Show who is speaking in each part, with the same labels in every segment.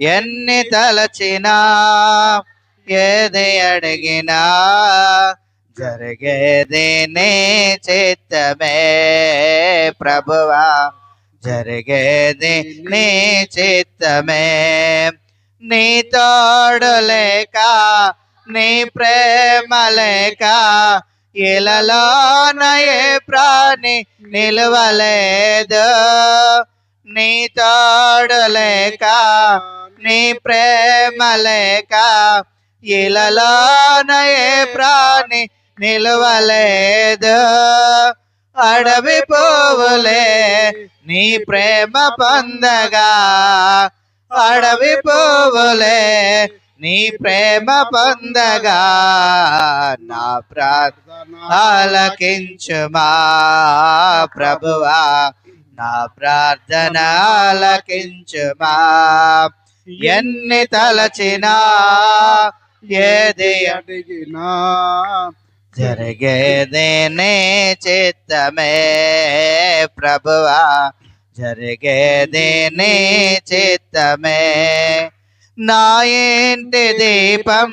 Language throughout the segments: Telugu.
Speaker 1: ఎన్ని తలచినా ఏది అడిగినా జరిగేది నీ చిత్తమే ప్రభువా. జరిగేది నీ చిత్తమే. నీ తోడు లేక నీ ప్రేమ లేక ఇలలోనయే ప్రాణి నిలవలేదు. నీ తోడు లేక నీ ప్రేమ లేక ఇలలోన ప్రాణి నిలవలేదు. అడవి పోవులే నీ ప్రేమ పొందగా. అడవి పోవులే నీ ప్రేమ పొందగా. నా ప్రార్థన ఆలకించుమా ప్రభువా. నా ప్రార్థన ఆలకించుమా ఎన్ని తలచినా ఏది
Speaker 2: అడిగినా
Speaker 1: జరిగేది నీ చిత్తమే ప్రభువా. జరిగేది నీ చిత్తమే. నా ఇంటి దీపం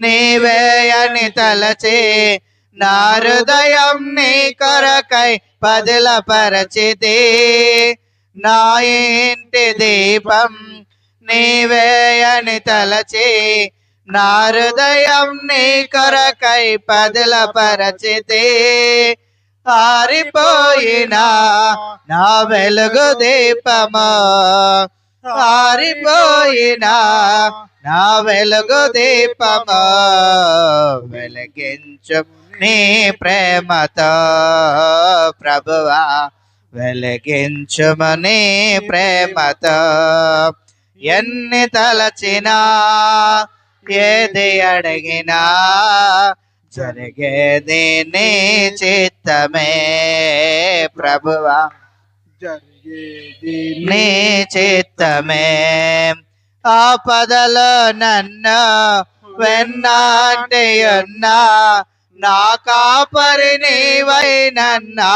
Speaker 1: నీవే అని తలచి నా హృదయం నీ కొరకై పదిలపరచితి. నా ఇంటి దీపం నీవే అని తలచి నా హృదయం నీ కొరకై పదిలపరచితి ఆరిపోయిన నా వెలుగు దీపము ఆరిపోయిన నా వెలుగు దీపము వెలిగించు నీ ప్రేమతో ప్రభువా వెలిగించుమని ప్రేమతో ఎన్ని తలచినా ఏది అడిగినా జరిగేది నీ చిత్తమే ప్రభువా.
Speaker 2: జరిగేది
Speaker 1: నీ చిత్తమే ఆపదలో నన్ను వెన్నాటయున్నా నా కాపరి నీవై ఆ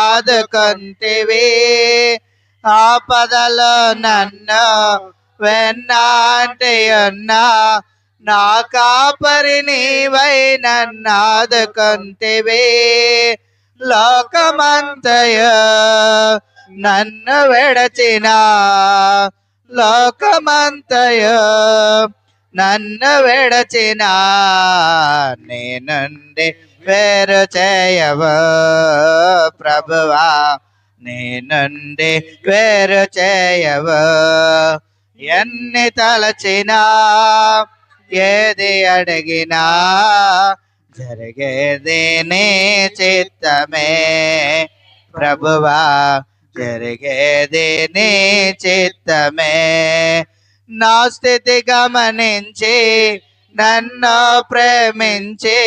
Speaker 1: ఆపదలో నన్ను వెన్నాటయున్నా నా కాపరి నీవై నన్నాదుకొంటివి లోకమంతయు నన్ను విడచిన. లోకమంతయ నన్ను విడచిన. నీ నుండి వేరు చేయవ ప్రభువా? నీ నుండి వేరు చేయవ? ఎన్ని తలచినా ఏది అడిగినా జరిగేది నీ చిత్తమే. ప్రభువా జరిగేది నీ చిత్తమే. నా స్థితి గమనించి నన్ను ప్రేమించి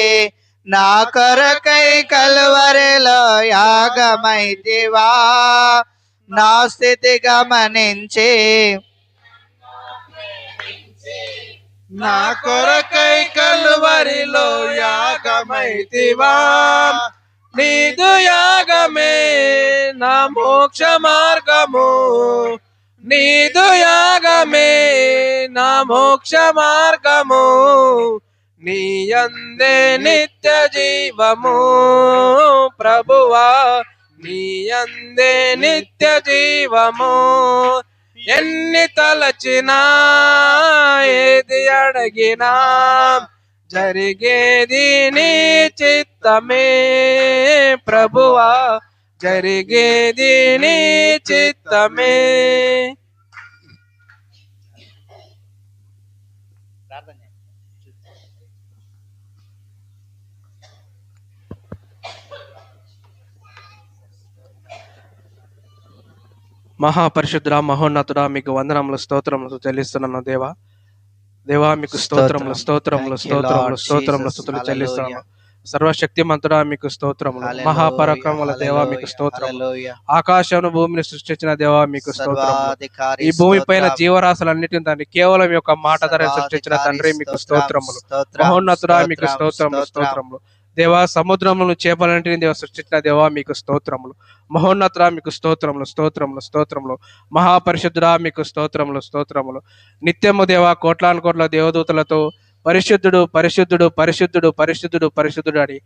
Speaker 1: నా కొరకై కలువరిలో యాగమైతివా. నా స్థితి గమనించి
Speaker 2: నా కొరకై కలువరిలో యాగమైతివా. నీదు యాగమే నా మోక్ష మార్గము. నీదు యాగమే నా మోక్ష మార్గము. నీ అందే నిత్య జీవము. ప్రభువా నీ అందే నిత్య జీవము. ఎన్ని తలచినా ఏది అడిగినా జరిగేది నీ చిత్తమే ప్రభువా జరిగేది నీ చిత్తమే. మహాపరిశుద్ధుడ మహోన్నతుడా మీకు వందనములు స్తోత్రములు చెల్లిస్తున్నాను దేవా. దేవా మీకు స్తోత్రములు స్తోత్రములు స్తోత్రములు స్తోత్రములు
Speaker 1: Hallelujah.
Speaker 2: చెల్లిస్తున్నాను సర్వశక్తిమంతుడా మీకు స్తోత్రములు. మహాపరాక్రమముల దేవా మీకు స్తోత్రములు. ఆకాశమును భూమిని సృష్టించిన దేవా మీకు స్తోత్రములు. ఈ భూమి పైన జీవరాశులన్నిటిని తండ్రి కేవలం యొక్క మాట ధర సృష్టించిన తండ్రి మీకు స్తోత్రములు. మహోన్నతుడా మీకు స్తోత్రములు స్తోత్రములు. దేవా సముద్రములను చేపలంటిని దేవ సృష్టించిన దేవా మీకు స్తోత్రములు. మహోన్నతుడా మీకు స్తోత్రములు స్తోత్రములు స్తోత్రములు. మహాపరిశుద్ధుడా మీకు స్తోత్రములు స్తోత్రములు. నిత్యము దేవా కోట్లాను కోట్ల దేవదూతలతో పరిశుద్ధుడు పరిశుద్ధుడు పరిశుద్ధుడు పరిశుద్ధుడు పరిశుద్ధుడు అని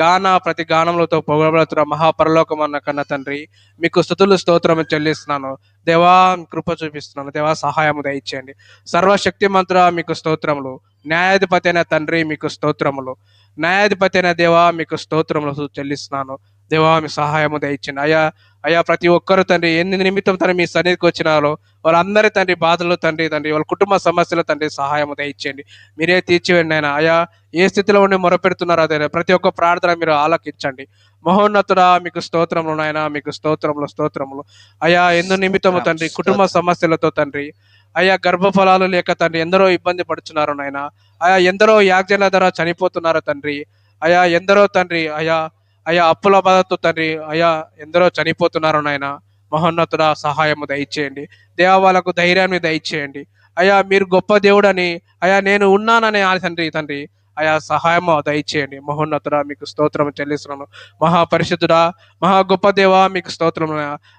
Speaker 2: గాన ప్రతి గానములతో పొగబడుతున్న మహాపరలోకం అన్న కన్న తండ్రి మీకు స్థుతులు స్తోత్రము చెల్లిస్తున్నాను. దేవా కృప చూపిస్తున్నాను. దేవా సహాయము దయచేయండి. సర్వశక్తిమంతుడా మీకు స్తోత్రములు. న్యాయాధిపతి అయిన తండ్రి మీకు స్తోత్రములు. న్యాయాధిపతి అయిన దేవా మీకు స్తోత్రములు చెల్లిస్తున్నాను. దేవా మీ సహాయము దయచండి అయ్యా అయ్యా ప్రతి ఒక్కరు తండ్రి ఎన్ని నిమిత్తం తండ్రి మీ సన్నిధికి వచ్చినారో వాళ్ళందరి తండ్రి బాధలు తండ్రి తండ్రి వాళ్ళ కుటుంబ సమస్యలు తండ్రి సహాయము దయచేయండి. మీరే తీర్చివేయండి ఆయన అయ్యా ఏ స్థితిలో ఉండి మొరపెడుతున్నారో అదే ప్రతి ఒక్క ప్రార్థన మీరు ఆలకించండి. మహోన్నతుడా మీకు స్తోత్రములు నాయన మీకు స్తోత్రములు స్తోత్రములు. అయ్యా ఎందు నిమిత్తము తండ్రి కుటుంబ సమస్యలతో తండ్రి. అయ్యా గర్భఫలాలు లేక తండ్రి ఎందరో ఇబ్బంది పడుతున్నారు నాయన. అయా ఎందరో యాగ్జల ధర చనిపోతున్నారు తండ్రి. అయా ఎందరో తండ్రి అయా అయా అప్పుల బాధతో తండ్రి అయా ఎందరో చనిపోతున్నారు నాయన. మహోన్నతుడ సహాయము దయచేయండి. దేవా వాళ్ళకు ధైర్యాన్ని దయచేయండి. అయా మీరు గొప్ప దేవుడని అయా నేను ఉన్నానని ఆ తండ్రి తండ్రి. అయా సహాయము దయచేయండి. మహోన్నతుడ మీకు స్తోత్రం చెల్లిస్తున్నాను. మహాపరిశుద్ధుడా మహా గొప్ప దేవా మీకు స్తోత్రం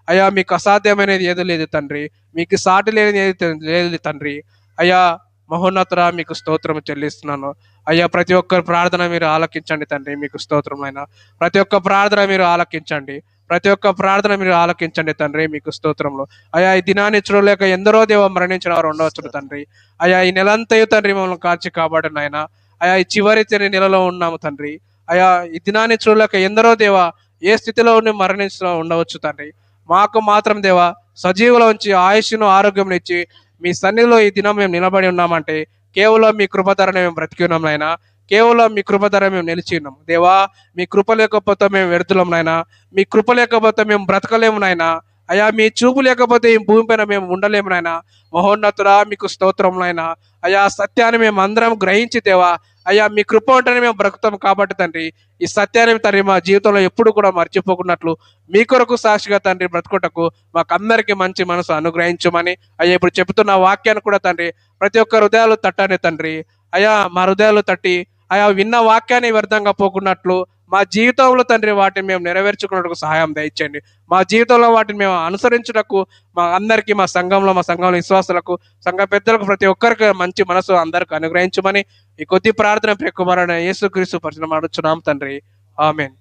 Speaker 2: అయా మీకు అసాధ్యమైనది ఏది లేదు తండ్రి. మీకు సాటి లేనిది ఏది లేదు తండ్రి. అయా మహోన్నతుడా మీకు స్తోత్రం చెల్లిస్తున్నాను. అయ్యా ప్రతి ఒక్కరి ప్రార్థన మీరు ఆలకించండి తండ్రి మీకు స్తోత్రమైన అయినా. ప్రతి ఒక్క ప్రార్థన మీరు ఆలకించండి. ప్రతి ఒక్క ప్రార్థన మీరు ఆలకించండి తండ్రి మీకు స్తోత్రంలో. అయా ఈ దినాన్ని చూడలేక ఎందరో దేవ మరణించిన వారు ఉండవచ్చు తండ్రి. అయా ఈ నెలంతయు తండ్రి మమ్మల్ని కాచి కాబట్టి నాయన. అయా ఈ చివరి తిని నెలలో ఉన్నాము తండ్రి. అయా ఈ దినాన్ని చూడలేక ఎందరో దేవ ఏ స్థితిలో ఉండి మరణించిన ఉండవచ్చు తండ్రి. మాకు మాత్రం దేవా సజీవుల ఉంచి ఆయుష్ను ఆరోగ్యం ఇచ్చి మీ సన్నిధిలో ఈ దినం మేము నిలబడి ఉన్నామంటే కేవలం మీ కృపధరనే మేము బ్రతికి ఉన్నాం నాయన. కేవలం మీ కృపధర మేము నిలిచి ఉన్నాం దేవా మీ కృప లేకపోతే మేము వ్యర్థులం నాయన. మీ కృప లేకపోతే మేము బ్రతకలేము నాయన. అయ్యా మీ చూపు లేకపోతే ఈ భూమిపైన మేము ఉండలేము నాయన. మహోన్నతుడా మీకు స్తోత్రం నాయన. అయ్యా సత్యాన్ని మేము అందరం గ్రహించి దేవా అయ్యా మీ కృప ఉంటేనే మేము బ్రతుకుతాం కాబట్టి తండ్రి ఈ సత్యాన్ని తండ్రి మా జీవితంలో ఎప్పుడు కూడా మర్చిపోకున్నట్లు మీ కొరకు సాక్షిగా తండ్రి బ్రతుకుటకు మాకు అందరికీ మంచి మనసు అనుగ్రహించమని అయ్యా ఇప్పుడు చెబుతున్న వాక్యాన్ని కూడా తండ్రి ప్రతి ఒక్క హృదయాలు తట్టని తండ్రి. అయ్యా మా హృదయాలు తట్టి ఆయా విన్న వాక్యాన్ని వ్యర్థంగా పోకున్నట్లు మా జీవితంలో తండ్రి వాటిని మేము నెరవేర్చుకున్నట్టుకు సహాయం దయచేయండి. మా జీవితంలో వాటిని మేము అనుసరించుటకు మా అందరికీ మా సంఘంలో మా సంఘంలో విశ్వాసులకు సంఘ పెద్దలకు ప్రతి ఒక్కరికి మంచి మనసు అందరికి అనుగ్రహించమని ఈ కొద్ది ప్రార్థన ప్రియకుమారైన యేసుక్రీస్తు పరిచయం అడుచున్నాం తండ్రి. ఆమెన్.